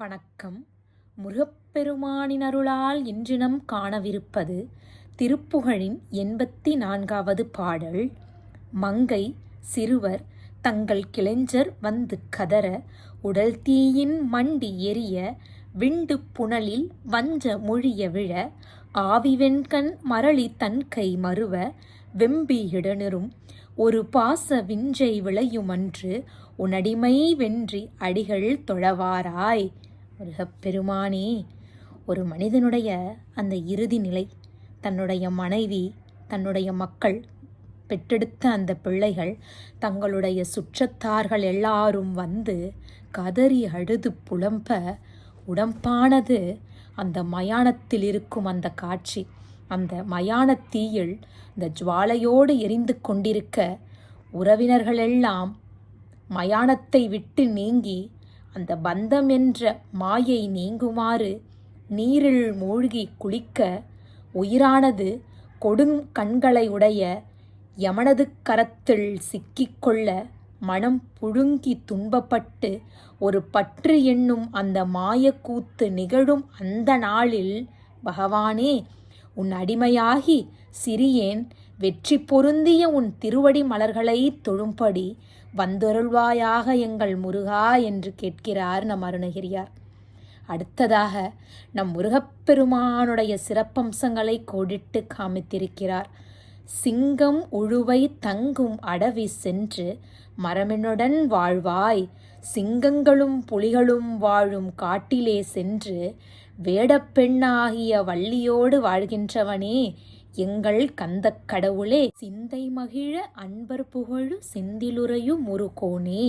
வணக்கம். முருகப்பெருமானின் அருளால் இன்றினம் காணவிருப்பது திருப்புகழின் எண்பத்தி நான்காவது பாடல். மங்கை சிறுவர் தங்கள் கிளைஞர் வந்து கதற உடல் தீயின் மண்டி எரிய விண்டு புனலில் வஞ்ச மொழிய விழ ஆவி வெண்கண் மரளி தன்கை மறுவ வெம்பி ஒரு பாச விஞ்சை விளையுமன்று உனடிமை வென்றி அடிகள் தொழவாராய். முருகப்பெருமானே ஒரு மனிதனுடைய அந்த இறுதி நிலை தன்னுடைய மனைவி தன்னுடைய மக்கள் பெற்றெடுத்த அந்த பிள்ளைகள் தங்களுடைய சுற்றத்தார்கள் எல்லாரும் வந்து கதறி அழுது புலம்ப உடம்பானது அந்த மயானத்தில் இருக்கும் அந்த காட்சி. அந்த மயான தீயில் இந்த ஜுவாலையோடு எரிந்து கொண்டிருக்க உறவினர்களெல்லாம் மயானத்தை விட்டு நீங்கி அந்த பந்தம் என்ற மாயை நீங்குமாறு நீரில் மூழ்கி குளிக்க உயிரானது கொடுங் கண்களை உடைய யமனது கரத்தில் சிக்கிக்கொள்ள மனம் புழுங்கி துன்பப்பட்டு ஒரு பற்று என்னும் அந்த மாயக்கூத்து நிகழும் அந்த நாளில் பகவானே உன் அடிமையாகி சிறியேன் வெற்றி பொருந்திய உன் திருவடி மலர்களை தொழும்படி வந்தொருள்வாயாக எங்கள் முருகா என்று கேட்கிறார் நம் அருணகிரியார். அடுத்ததாக நம் முருகப்பெருமானுடைய சிறப்பம்சங்களை கோடிட்டு காமித்திருக்கிறார். சிங்கம் உழுவை தங்கும் அடவி சென்று மரமெனுடன் வாழ்வாய் சிங்கங்களும் புலிகளும் வாழும் காட்டிலே சென்று வேடப்பெண்ணாகிய வள்ளியோடு வாழ்கின்றவனே எங்கள் கந்தக் கடவுளே சிந்தை மகிழ அன்பர் புகழு செந்திலுரையும் ஒரு கோணே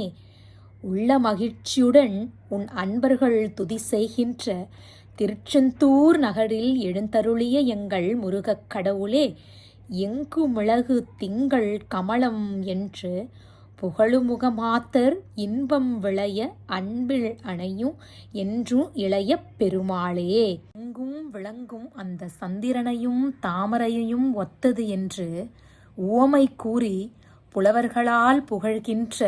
உள்ள மகிழ்ச்சியுடன் உன் அன்பர்கள் துதி செய்கின்ற திருச்செந்தூர் நகரில் எழுந்தருளிய எங்கள் முருகக் கடவுளே எங்கு மிளகு திங்கள் கமலம் என்று புகழுமுகமாத்தர் இன்பம் விளைய அன்பில் அணையும் என்றும் இளைய பெருமாளே. எங்கும் விளங்கும் அந்த சந்திரனையும் தாமரையையும் ஒத்தது என்று உவமை கூறி புலவர்களால் புகழ்கின்ற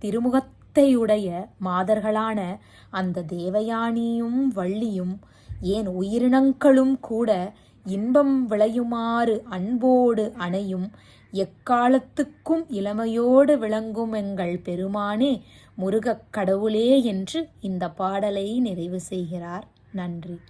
திருமுகத்தையுடைய மாதர்களான அந்த தேவயானியும் வள்ளியும் ஏன் உயிரினங்களும் கூட இன்பம் விளையுமாறு அன்போடு அணையும் எக்காலத்துக்கும் இளமையோடு விளங்கும் எங்கள் பெருமானே முருகக் கடவுளே என்று இந்த பாடலை நிறைவு செய்கிறார். நன்றி.